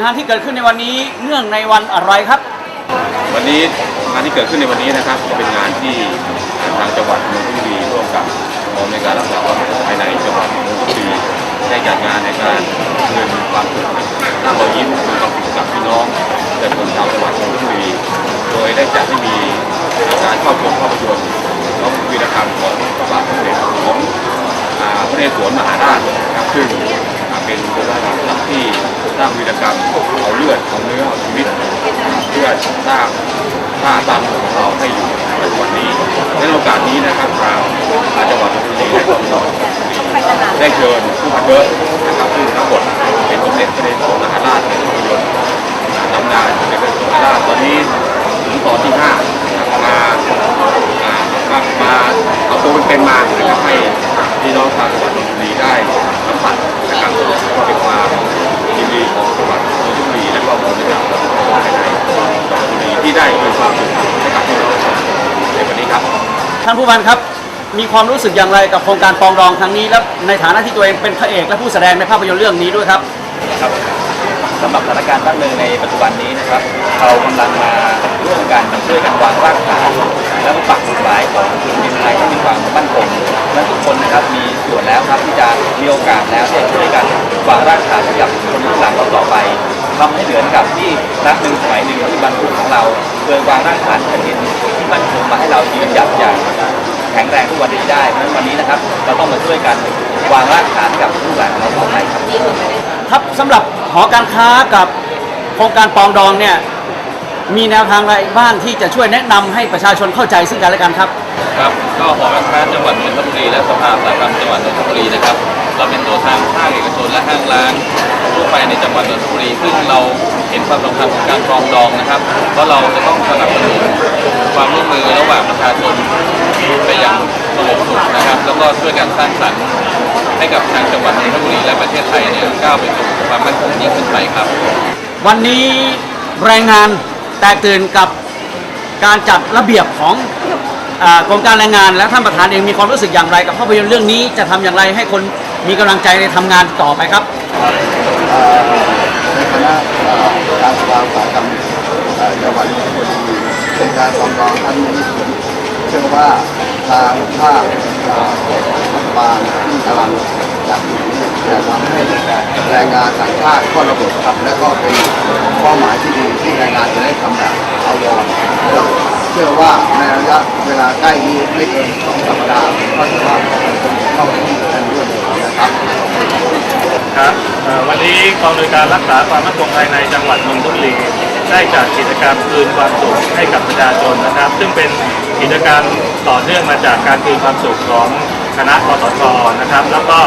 งานที่เกิดขึ้นในวันนี้เนื่องในวันอะไรครับ วันนี้งานที่เกิดขึ้นในวันนี้นะครับเป็นงานที่ทางจังหวัดนนทบุรีร่วมกับกองในการรักษาความปลอดภัยในจังหวัดนนทบุรีได้จัดงานในการคืนความสุขสร้างรอยยิ้มคืนความสุขกับพี่น้องประชาชนชาวจังหวัดนนทบุรีโดยได้จัดให้มีการเข้าชมภาพยนตร์น้องวีรกรรมของพระบาทสมเด็จของอ่าพระนเรศวรมหาราชนะครับซึ่ง เป็นโบราณสถานที่สร้างวีรกรรมเอาเลือดเอาเนื้อเอาชีวิตเพื่อสร้างท่าตามของเราให้อยู่ในปันนี้ในโอกาสนี้นะครับทางจังหวัดนนทบุรีและกองทัพได้เชิญผู้พันเบิร์ดนะครับซึ่งทั้งหมดเป็นสมเด็จพระนเรศวรมหาราชในภาพยนตร์ตำนานสมเด็จพระนเรศวรมหาราชตอนนี้ถึงตอนที่ห้า นะครับมาอ่ามามาเอาตัวเป็นๆมานะครับให้พี่น้องชาวจังหวัดนนทบุรีได้สัมผัสนะครับว่าเป็นความยินดีของจังหวัดนนทบุรีและครอบครัวนะครับภายในจังหวัดนนทบุรีที่ได้มีความสุขให้กับพี่น้องในวันนี้ครับท่านผู้พันครับมีความรู้สึกอย่างไรกับโครงการปรองดองครั้งนี้และในฐานะที่ตัวเองเป็นพระเอกและผู้แสดงในภาพยนตร์เรื่องนี้ด้วยครับครับสำหรับสถานการณ์บ้านเมืองในปัจจุบันนี้นะครับ เรากำลังมาร่วมกันช่วยกันวางรากฐาน และปักหมุดหมายของพื้นดินไทยให้มีความมั่นคงและทุกคนนะครับมีส่วนแล้วครับที่จะมีโอกาสแล้วที่จะช่วยกันวางรากฐานให้กับคนรุ่นหลังเราต่อไปทำให้เหมือนกับที่นักหนึ่งสมัยหนึ่งที่บรรพุของเราเคยวางรากฐานแผ่นดินที่มั่นคงมาให้เรายืนหยัดอย่างแข็งแรงทุกวันนี้ได้เพราะฉะนั้นวันนี้นะครับเราต้องมาช่วยกันวางรากฐานกับลูกหลานของเราต่อไปครับครับสำหรับหอการค้ากับโครงการปองดองเนี่ย มีแนวทางอะไรบ้างที่จะช่วยแนะนำให้ประชาชนเข้าใจซึ่งกันและกันครับ ครับก็หอการค้าจังหวัดนนทบุรีและสภาอุตสาหกรรมจังหวัดนนทบุรีนะครับเราเป็นตัวแทนภาคเอกชนและห้างร้านทั่วไปในจังหวัดนนทบุรีซึ่งเราเห็นความสำคัญของการปรองดองนะครับเพราะเราจะต้องสนับสนุนความร่วมมือระหว่างประชาชนไปอย่างสงบสุขนะครับ แล้วก็ช่วยกันสร้างสรรค์ให้กับทางจังหวัดนนทบุรีและประเทศไทยเนี่ยก้าวไปสู่ความมั่นคงยิ่งขึ้นไปครับ วันนี้แรงงานแตกตื่นกับการจัดระเบียบของกรมการแรงงานและท่านประธานเองมีความรู้สึกอย่างไร กับภาพยนตร์เรื่องนี้จะทำอย่างไรให้คนมีกำลังใจในทำงานต่อไปครับในคณะการสภาอุตสาหกรรมจังหวัดนนทบุรีเป็นการปรองดองครั้งนี้เชื่อว่าทางภาคเอ่อรัฐบาลที่กำลังจัดอยู่นี้ จะทำให้แรงงานต่างชาติข้าระบบครับและก็เป็นเป้าหมายที่ดีที่แรงงานจะได้ทำแบบเอาวอนแล้วเชื่อว่าในระยะเวลาใกล้นี้ไม่เกินสองสัปดาห์ก็จะว่าเข้าที่กันด้วยนะครับครับวันนี้กองโดยการรักษาความมั่นคงภายในจังหวัดนนทบุรีได้จัดกิจกรรมคืนความสุขให้กับประชาชนนะครับ ซึ่งเป็นกิจกรรมต่อเนื่องมาจากการคืนความสุขของคณะกสทนะครับ แล้วก็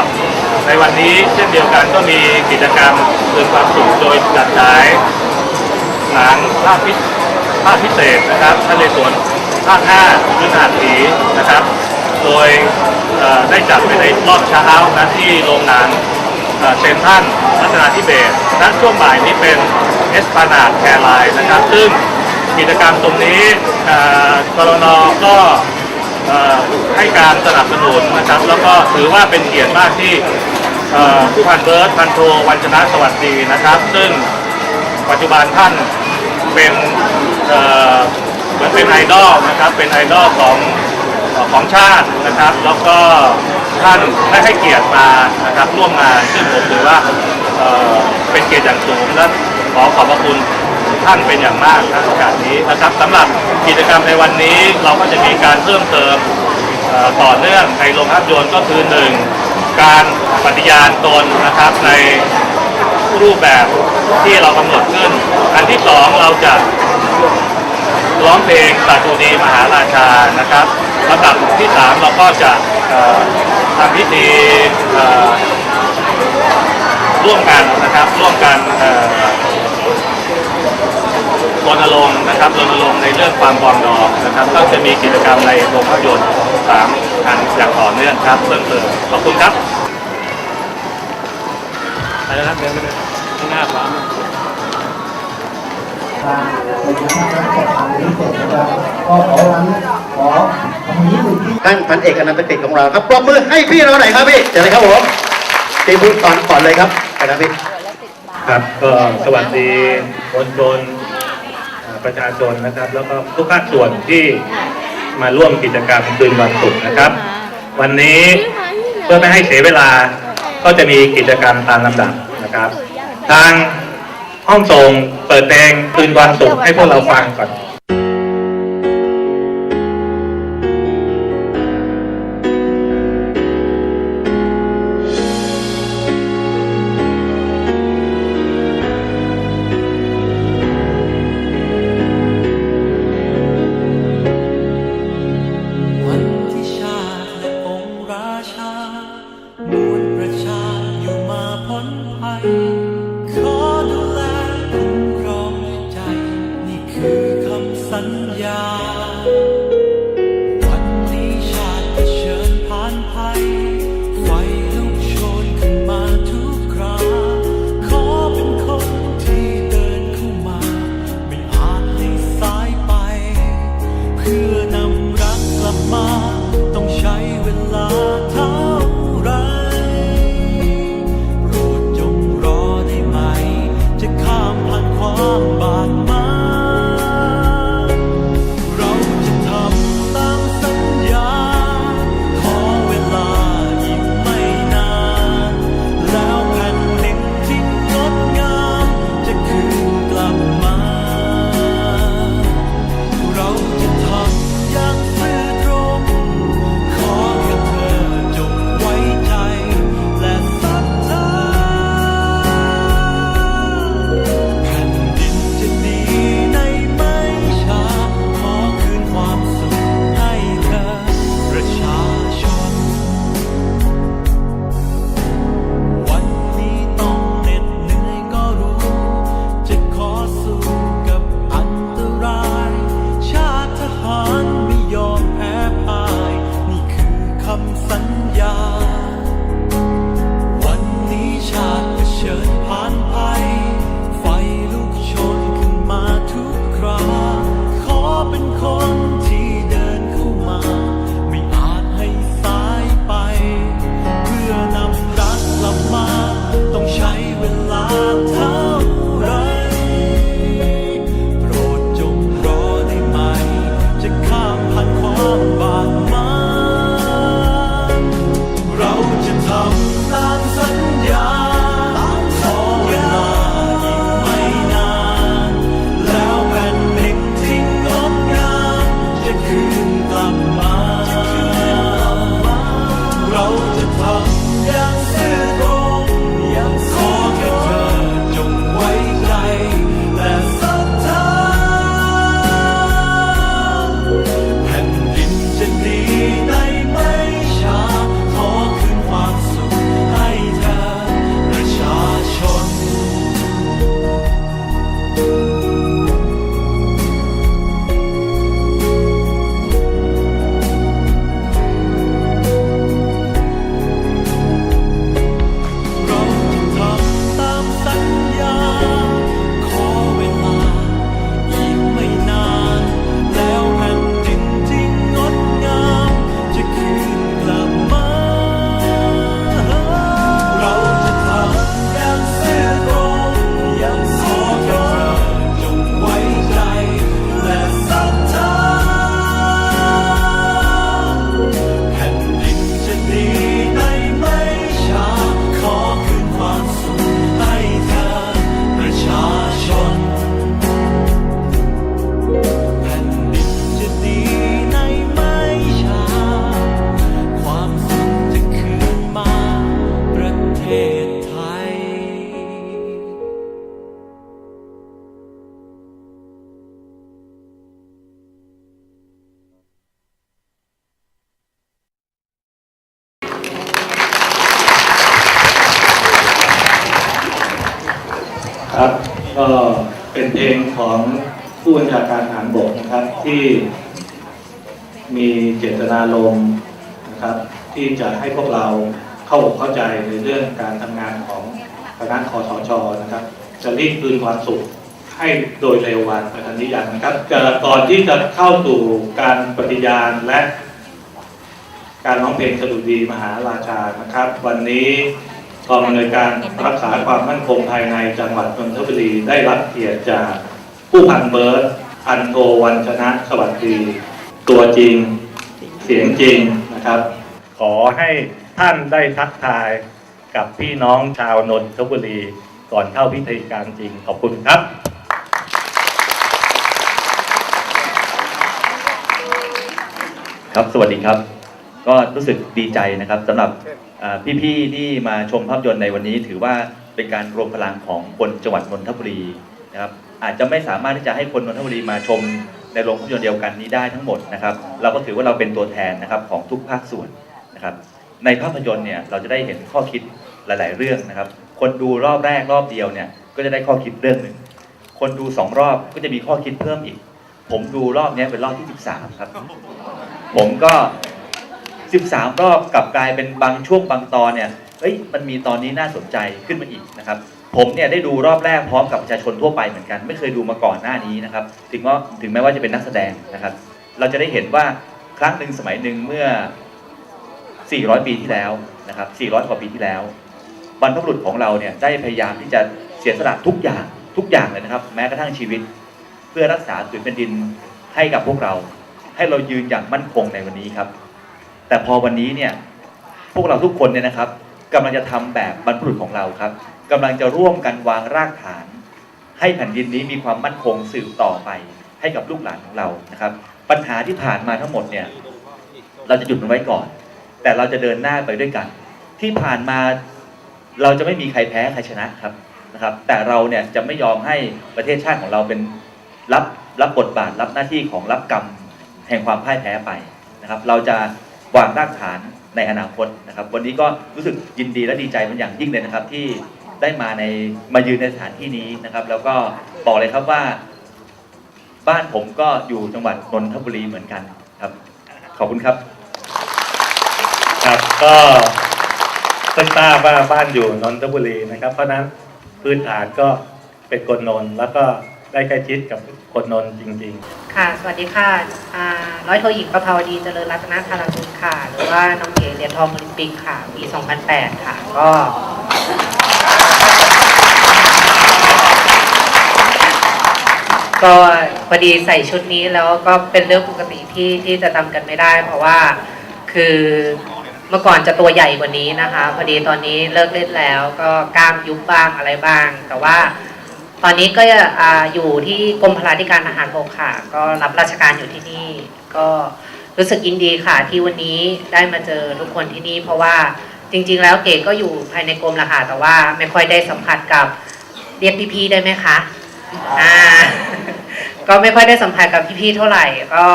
ในวันนี้เช่นเดียวกันก็มีกิจกรรมคืนความสุขโดยจัดฉายหนังภาพพิภาพพิเศษนะครับท่านเลสวนภาค5พื้นฐานผีนะครับ โดยได้จัดไปในรอบเช้านะที่โรงงเอ่อเซนทันพัฒนาธิเบศณช่วงบ่ายนี้เป็นเอสพานาดแคร์ไลน์นะครับ ซึ่งกิจกรรมตรงนี้กรนก็เอ่อ ให้การสนับสนุนนะครับ แล้วก็ถือว่าเป็นเกียรติมากที่ผู้พันเบิร์ตพันโทวันชนะสวัสดีนะครับ ซึ่งปัจจุบันท่านเป็นเหมือนเป็นไอดอลนะครับ เป็นไอดอลของของชาตินะครับ แล้วก็ท่านได้ให้เกียรติมานะครับร่วมงานซึ่งผมถือว่าเอ่อเป็นเกียรติอย่างสูงและขอขอบพระคุณ ท่านเป็นอย่างมากในโอกาสนี้นะครับสำหรับกิจกรรมในวันนี้เราก็จะมีการเพิ่มเติมต่อเนื่องในโรงภาพยนตร์ก็คือหนึ่งการปฏิญาณตนนะครับในรูปแบบที่เรากำหนดขึ้น อันที่สองเราจะร้องเพลงสาธุดีมหาราชานะครับลำดับที่สามเราก็จะทำพิธีร่วมกันนะครับร่วมกัน รณรงค์นะครับรณรงค์ในเรื่องความปรองดองนะครับ ก็จะมีกิจกรรมในโรงภาพยนตร์สามอันอย่างต่อเนื่องครับเพิ่มเติมขอบคุณครับไปแล้วครับเดินไปเลยข้างหน้าขวามือท่านพันเอกอนันตติดของเราครับปรบมือให้พี่เราหน่อยครับพี่เดี๋ยวเลยครับผมตีพูดตอนก่อนเลยครับไปนะพี่ครับก็สวัสดีคนจน ประชาชนนะครับ แล้วก็ทุกภาคส่วนที่มาร่วมกิจกรรมคืนวันศุกร์นะครับ วันนี้เพื่อไม่ให้เสียเวลาก็จะมีกิจกรรมตามลำดับนะครับ ทางห้องส่งเปิดเพลงคืนวันศุกร์ให้พวกเราฟังก่อน ที่มีเจตนารมณ์นะครับ ที่จะให้พวกเราเข้าอกเข้าใจในเรื่องการทำงานของคณะคอสชอนะครับ จะรีบคืนความสุขให้โดยเร็ววันประการนี้อย่างนะครับก่อนที่จะเข้าสู่การปฏิญาณและ การร้องเพลงสดุดีมหาราชานะครับ วันนี้กองอำนวยการรักษาความมั่นคงภายในจังหวัดนนทบุรีได้รับเกียรติจากผู้พันเบิร์ด พันโทวันชนะสวัสดี ตัวจริงเสียงจริงนะครับ ขอให้ท่านได้ทักทายกับพี่น้องชาวนนทบุรีก่อนเข้าพิธีการจริงขอบคุณครับ ครับสวัสดีครับ ก็รู้สึกดีใจนะครับสำหรับพี่ๆที่มาชมภาพยนตร์ในวันนี้ถือว่าเป็นการรวมพลังของคนจังหวัดนนทบุรีนะครับ อาจจะไม่สามารถที่จะให้คนนนทบุรีมาชมในโรงภาพยนตร์เดียวกันนี้ได้ทั้งหมดนะครับ เราก็ถือว่าเราเป็นตัวแทนนะครับของทุกภาคส่วนนะครับ ในภาพยนตร์เนี่ยเราจะได้เห็นข้อคิดหลาย ๆ เรื่องนะครับ คนดูรอบแรกรอบเดียวเนี่ยก็จะได้ข้อคิดเรื่องหนึ่งคนดูสองรอบก็จะมีข้อคิดเพิ่มอีก ผมดูรอบนี้เป็นรอบที่ 13 ครับ ผมก็ 13 รอบกลับกลายเป็นบางช่วงบางตอนเนี่ยเอ้ยมันมีตอนนี้น่าสนใจขึ้นมาอีกนะครับ ผมเนี่ยได้ดูรอบแรกพร้อมกับประชาชนทั่วไปเหมือนกัน ไม่เคยดูมาก่อนหน้านี้นะครับ ถึงว่าถึงแม้ว่าจะเป็นนักแสดงนะครับ เราจะได้เห็นว่าครั้งหนึ่งสมัยหนึ่งเมื่อ 400 ปีที่แล้วนะครับ 400 กว่าปีที่แล้วบรรพบุรุษของเราเนี่ยได้พยายามที่จะเสียสละทุกอย่างทุกอย่างเลยนะครับ แม้กระทั่งชีวิต เพื่อรักษาผืนแผ่นดินให้กับพวกเรา ให้เรายืนอย่างมั่นคงในวันนี้ครับ แต่พอวันนี้เนี่ยพวกเราทุกคนเนี่ยนะครับ กำลังจะทำแบบบรรพบุรุษของเราครับกำลังจะร่วมกันวางรากฐาน ให้แผ่นดินนี้มีความมั่นคงสืบต่อไป ให้กับลูกหลานของเรานะครับ ปัญหาที่ผ่านมาทั้งหมดเนี่ยเราจะหยุดมันไว้ก่อน แต่เราจะเดินหน้าไปด้วยกัน ที่ผ่านมาเราจะไม่มีใครแพ้ใครชนะครับนะครับ แต่เราเนี่ยจะไม่ยอมให้ประเทศชาติของเราเป็นรับรับบทบาทรับหน้าที่ของรับกรรมแห่งความพ่ายแพ้ไปนะครับ เราจะวางรากฐาน ในอนาคตนะครับ วันนี้ก็รู้สึกยินดีและดีใจเป็นอย่างยิ่งเลยนะครับ ที่ได้มาในมายืนในสถานที่นี้นะครับ แล้วก็บอกเลยครับว่า บ้านผมก็อยู่จังหวัดนนทบุรีเหมือนกันครับ ขอบคุณครับ ครับก็เพิ่งทราบว่าบ้านอยู่นนทบุรีนะครับ เพราะฉะนั้นพื้นฐานก็เป็นคนนนท์แล้วก็ ได้ใกล้ชิดกับคนนนท์จริง ๆ ค่ะ สวัสดีค่ะร้อยโทหญิงประภาวดีเจริญรัตนธารากุลค่ะ หรือว่าน้องเก๋เหรียญทองโอลิมปิกค่ะ ปี 2008 ค่ะ ก็ก็พอดีใส่ชุดนี้แล้วก็เป็นเรื่องปกติที่ที่จะทำกันไม่ได้ เพราะว่าคือเมื่อก่อนจะตัวใหญ่กว่านี้นะคะ พอดีตอนนี้เลิกเล่นแล้วก็กล้ามยุบบ้างอะไรบ้าง แต่ว่า ตอนนี้ก็ออยู่ที่กรมพลาธิการทหารบกค่ะ ก็รับราชการอยู่ที่นี่ ก็รู้สึกยินดีค่ะที่วันนี้ได้มาเจอทุกคนที่นี่ เพราะว่าจริง ๆ แล้วเก๋ก็อยู่ภายในกรมละค่ะแต่ว่าไม่ค่อยได้สัมผัสกับเรียกพี่ๆได้ไหมคะอ่าก็ไม่ค่อยได้สัมผัสกับพี่ๆเท่าไหร่ ก็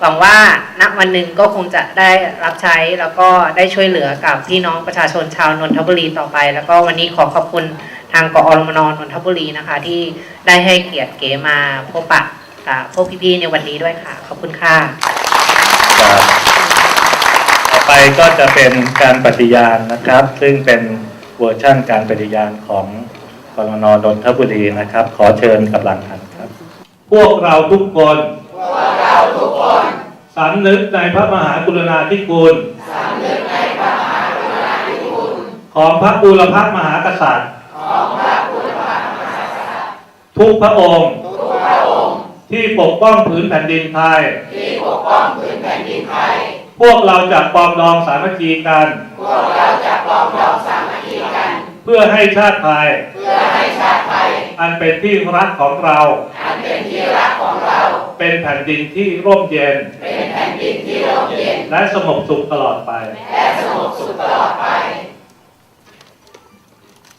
หวังว่าณวันหนึ่งก็คงจะได้รับใช้แล้วก็ได้ช่วยเหลือกับพี่น้องประชาชนชาวนนทบุรีต่อไป แล้วก็วันนี้ขอขอบคุณ ทางกอรมนนนทบุรีนะคะ ที่ได้ให้เกียรติเก๋มาพบปะกับพวกพี่ๆในวันนี้ด้วยค่ะ ขอบคุณค่ะครับต่อไปก็จะเป็นการปฏิญาณนะครับ ซึ่งเป็นเวอร์ชั่นการปฏิญาณของกรมนนนทบุรีนะครับ ขอเชิญกับหลังทันครับ พวกเราทุกคนพวกเราทุกคนสำนึกในพระมหากรุณาธิคุณสำนึกในพระมหากรุณาธิคุณ ของพระบูรพมหากษัตริย์ของพระบูรพมหากษัตริย์ ทุกพระองค์ ที่ปกป้องผืนแผ่นดินไทย ที่ปกป้องผืนแผ่นดินไทย พวกเราจะปรองดองสามัคคีกัน พวกเราจะปรองดองสามัคคีกัน เพื่อให้ชาติไทย เพื่อให้ชาติไทย อันเป็นที่รักของเรา อันเป็นที่รักของเรา เป็นแผ่นดินที่ร่มเย็น เป็นแผ่นดินที่ร่มเย็น และสงบสุขตลอดไป และสงบสุขตลอดไป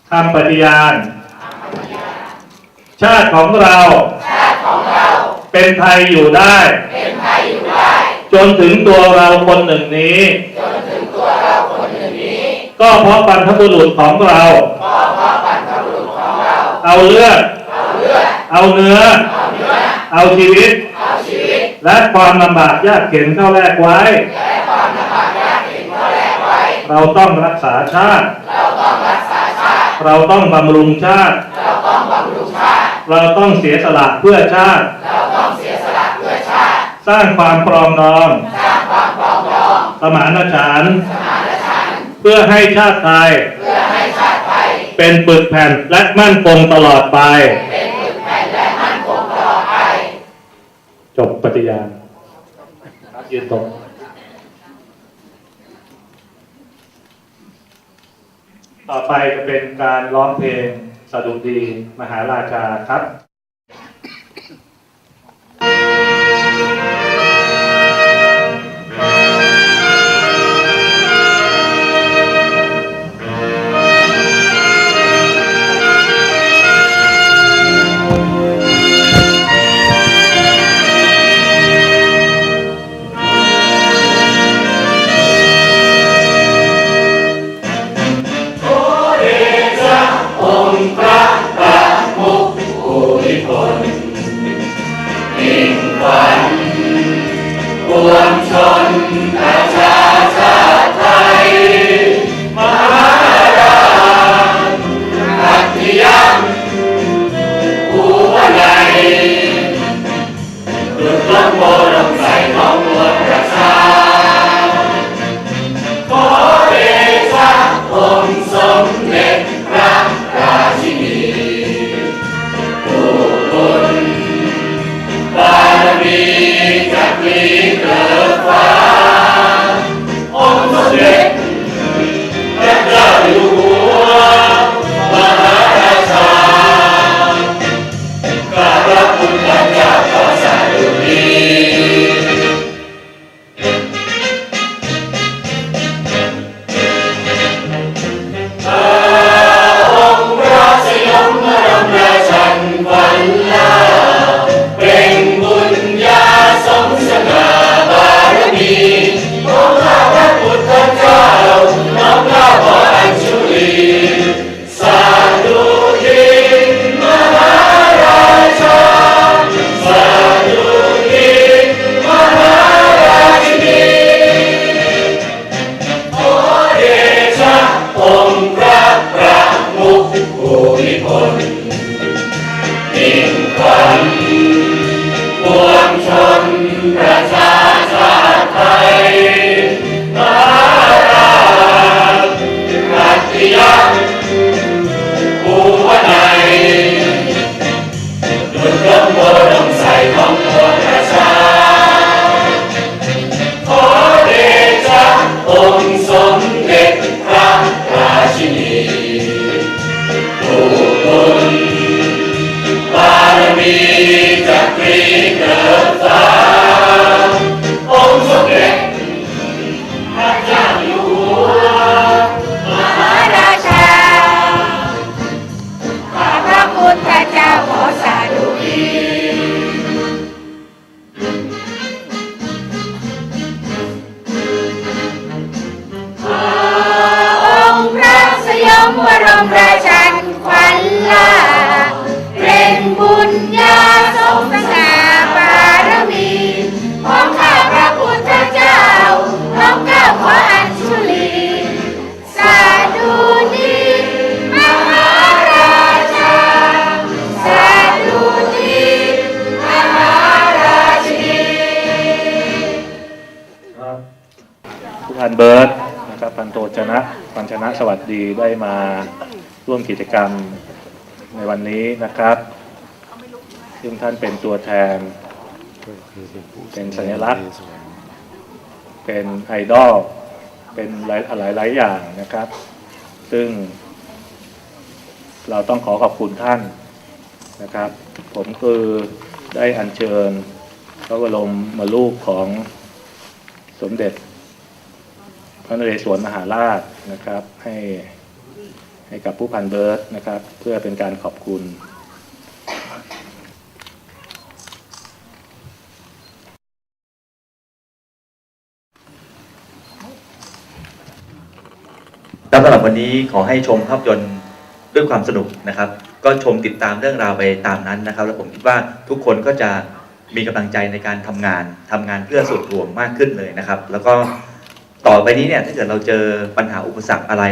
คำปฏิญาณ ชาติของเรา เป็นไทยอยู่ได้ เป็นไทยอยู่ได้ จนถึงตัวเราคนหนึ่งนี้ จนถึงตัวเราคนหนึ่งนี้ ก็เพราะบรรพบุรุษของเราก็เพราะบรรพบุรุษของเรา เอาเลือด เอาเลือด เอาเนื้อ เอาเนื้อ เอาชีวิต เอาชีวิต และความลำบากยากเข็นเข้าแลกไว้ และความลำบากยากเข็นเข้าแลกไว้ เราต้องรักษาชาติ เราต้องรักษาชาติ เราต้องบำรุงชาติ เราต้องเสียสละเพื่อชาติ เราต้องเสียสละเพื่อชาติ สร้างความปรองดอง สร้างความปรองดองสมานฉันท์สมานฉันท์เพื่อให้ชาติไทย เพื่อให้ชาติเป็นปึกแผ่นและมั่นคงตลอดไป จบปฏิญาณยืนตรงต่อไปจะเป็นการร้องเพลง สดุดีมหาราชาครับ ดีได้มาร่วมกิจกรรมในวันนี้นะครับ ซึ่งท่านเป็นตัวแทน เป็นสัญลักษณ์ เป็นไอดอล เป็นหลายหลายหลายอย่างนะครับ ซึ่ง เราต้องขอขอบคุณท่านนะครับ ผมคือได้อัญเชิญพระบรมมาลูกของสมเด็จพระนเรศวรมหาราช นะครับให้ให้กับผู้พันเบิร์ตนะครับ เพื่อเป็นการขอบคุณครับสำหรับวันนี้ขอให้ชมภาพยนตร์ด้วยความสนุกนะครับ ก็ชมติดตามเรื่องราวไปตามนั้นนะครับ แล้วผมคิดว่าทุกคนก็จะมีกำลังใจในการทำงานทำงานเพื่อส่วนรวมมากขึ้นเลยนะครับ แล้วก็ ต่อไปนี้เนี่ยถ้าเกิดเราเจอปัญหาอุปสรรคอะไร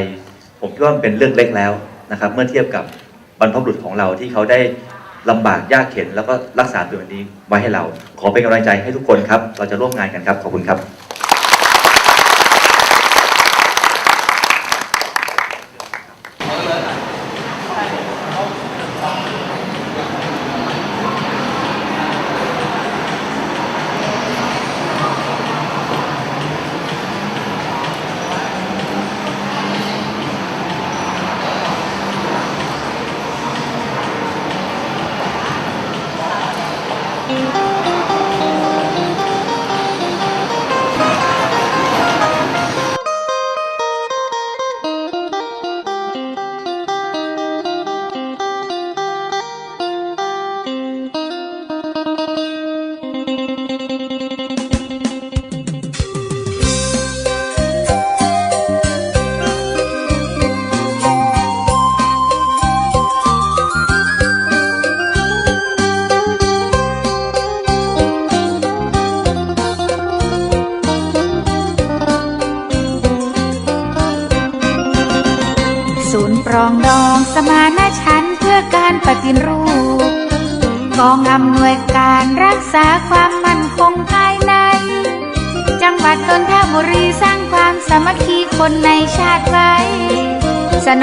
ผมคิดว่ามันเป็นเรื่องเล็กแล้วนะครับ เมื่อเทียบกับบรรพบุรุษของเราที่เขาได้ลำบากยากเข็นแล้วก็รักษาตัวนี้ไว้ให้เรา ขอเป็นกำลังใจให้ทุกคนครับ เราจะร่วมงานกันครับ ขอบคุณครับ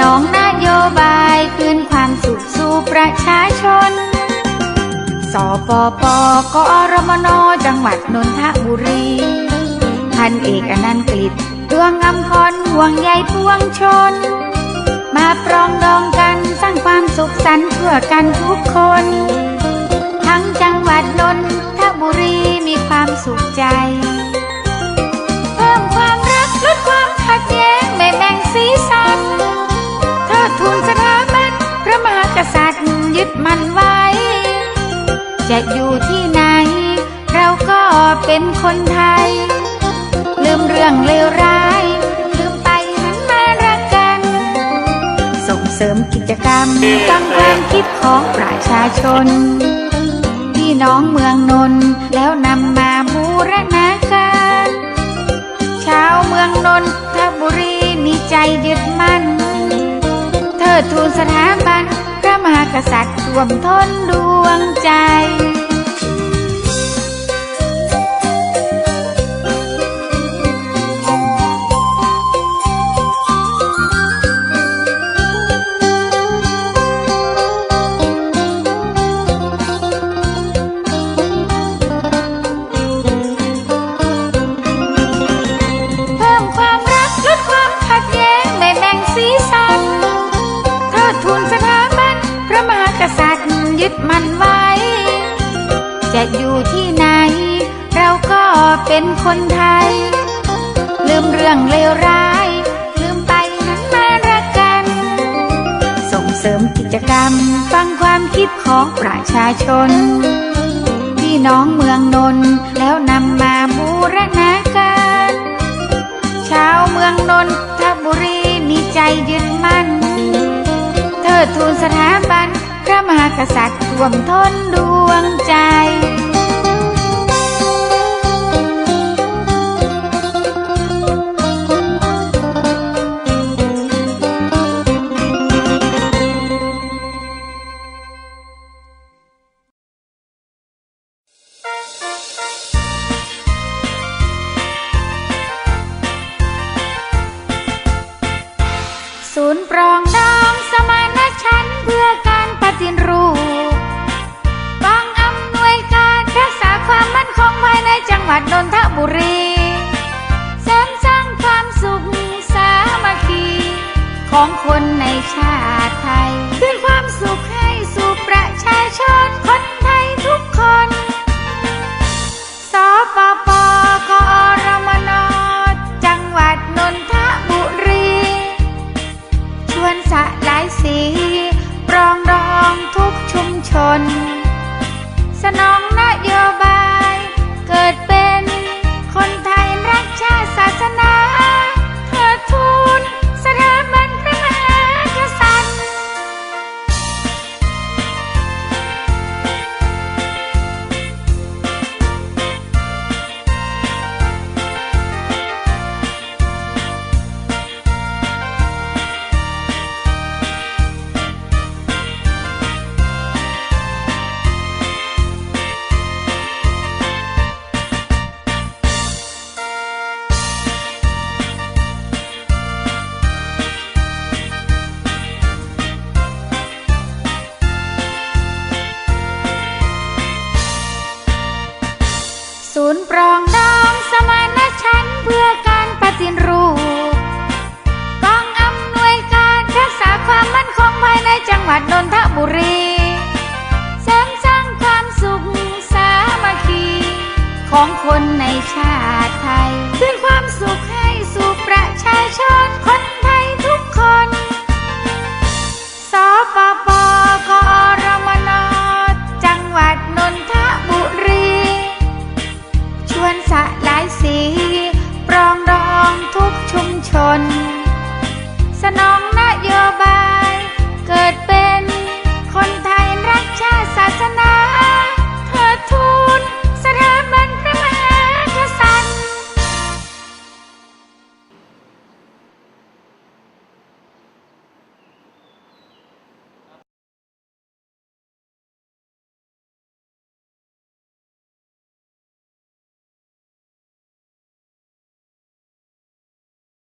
นองนโยบายคืนความสุขสู่ประชาชน สปปกอรมนจังหวัดนนทบุรีพันเอกอนันต์กฤษดวงอำพรห่วงใยพวงชน มาปรองดองกันสร้างความสุขสันต์เพื่อกันทุกคน ทั้งจังหวัดนนทบุรีมีความสุขใจ ษัตริย์ยึดมันไว้ จะอยู่ที่ไหน เราก็เป็นคนไทย ลืมเรื่องเลวร้าย ลืมไปหันมารักกัน ส่งเสริมกิจกรรมฟังความคิดของประชาชน พี่น้องเมืองนนท์แล้วนำมาบูรณาการชาวเมืองนนทบุรีมีใจยึดมั่นเทิดทูนสถาบัน กษัตริย์รวมทนดวงใจ ลืมเรื่องเลวร้าย ลืมไปหันมารักกัน ส่งเสริมกิจกรรม ฟังความคิดของประชาชน พี่น้องเมืองนนท์แล้วนำมาบูรณาการชาวเมืองนนทบุรีมีใจยึดมั่นเทิดทูนสถาบันพระมหากษัตริย์รวมทนดวงใจ ศูนย์ปรองดองสมานฉันเพื่อการปฏิรูปกองอำนวยการรักษาความมั่นคงภายในจังหวัดนนทบุรีเสริมสร้างความสุขสามัคคีของคนในชาติ คนในชาติไทยคืนความสุขให้สุขประชาชน